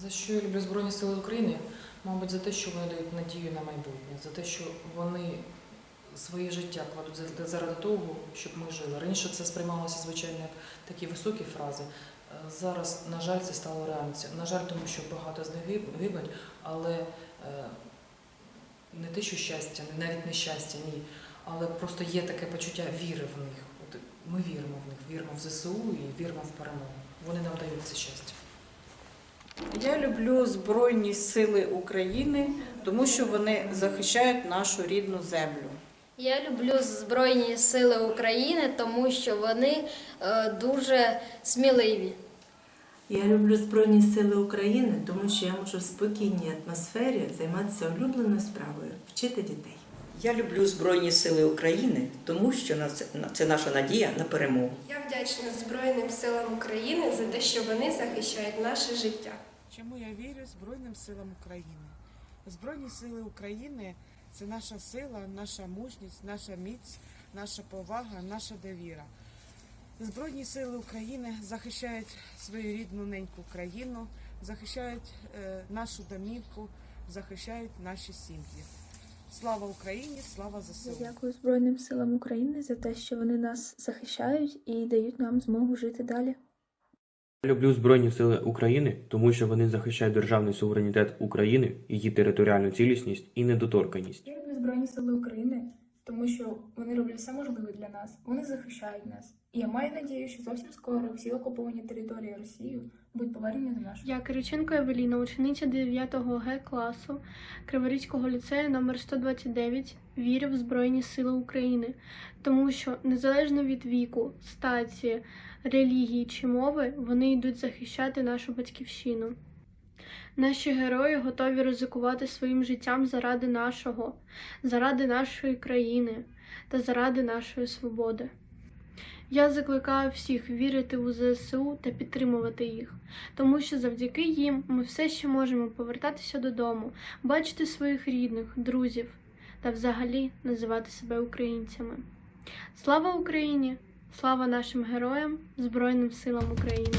За що я люблю Збройні Сили України? Мабуть, за те, що вони дають надію на майбутнє, за те, що вони своє життя кладуть заради того, щоб ми жили. Раніше це сприймалося, звичайно, як такі високі фрази. Е, Зараз, на жаль, це стало реальністю. На жаль, тому що багато з них гиб- гибнуть, але е, не те, що щастя, навіть не щастя, ні. Але просто є таке почуття віри в них. От ми віримо в них, віримо в ЗСУ і віримо в перемогу. Вони нам дають це щастя. Я люблю Збройні Сили України, тому що вони захищають нашу рідну землю. Я люблю Збройні Сили України, тому що вони е, дуже сміливі. Я люблю Збройні Сили України, тому що я можу в спокійній атмосфері займатися улюбленою справою вчити дітей. Я люблю Збройні Сили України, тому що це наша надія на перемогу. Я вдячна Збройним силам України за те, що вони захищають наше життя. Чому я вірю Збройним силам України? Збройні сили України це наша сила, наша мужність, наша міць, наша повага, наша довіра. Збройні сили України захищають свою рідну неньку країну, захищають е, нашу домівку, захищають наші сім'ї. Слава Україні! Слава ЗСУ! Дякую Збройним силам України за те, що вони нас захищають і дають нам змогу жити далі. Люблю Збройні Сили України, тому що вони захищають державний суверенітет України, її територіальну цілісність і недоторканність. Я люблю Збройні Сили України, тому що вони роблять все можливе для нас. Вони захищають нас. І я маю надію, що зовсім скоро всі окуповані території Росії будуть повернені до нашого. Я Кириченко Евеліна, учениця 9 Г класу Криворізького ліцею номер 129 вірю в Збройні Сили України, тому що незалежно від віку, статі, релігії чи мови, вони йдуть захищати нашу батьківщину. Наші герої готові ризикувати своїм життям заради нашого, заради нашої країни та заради нашої свободи. Я закликаю всіх вірити у ЗСУ та підтримувати їх, тому що завдяки їм ми все ще можемо повертатися додому, бачити своїх рідних, друзів та взагалі називати себе українцями. Слава Україні! Слава нашим героям, Збройним силам України!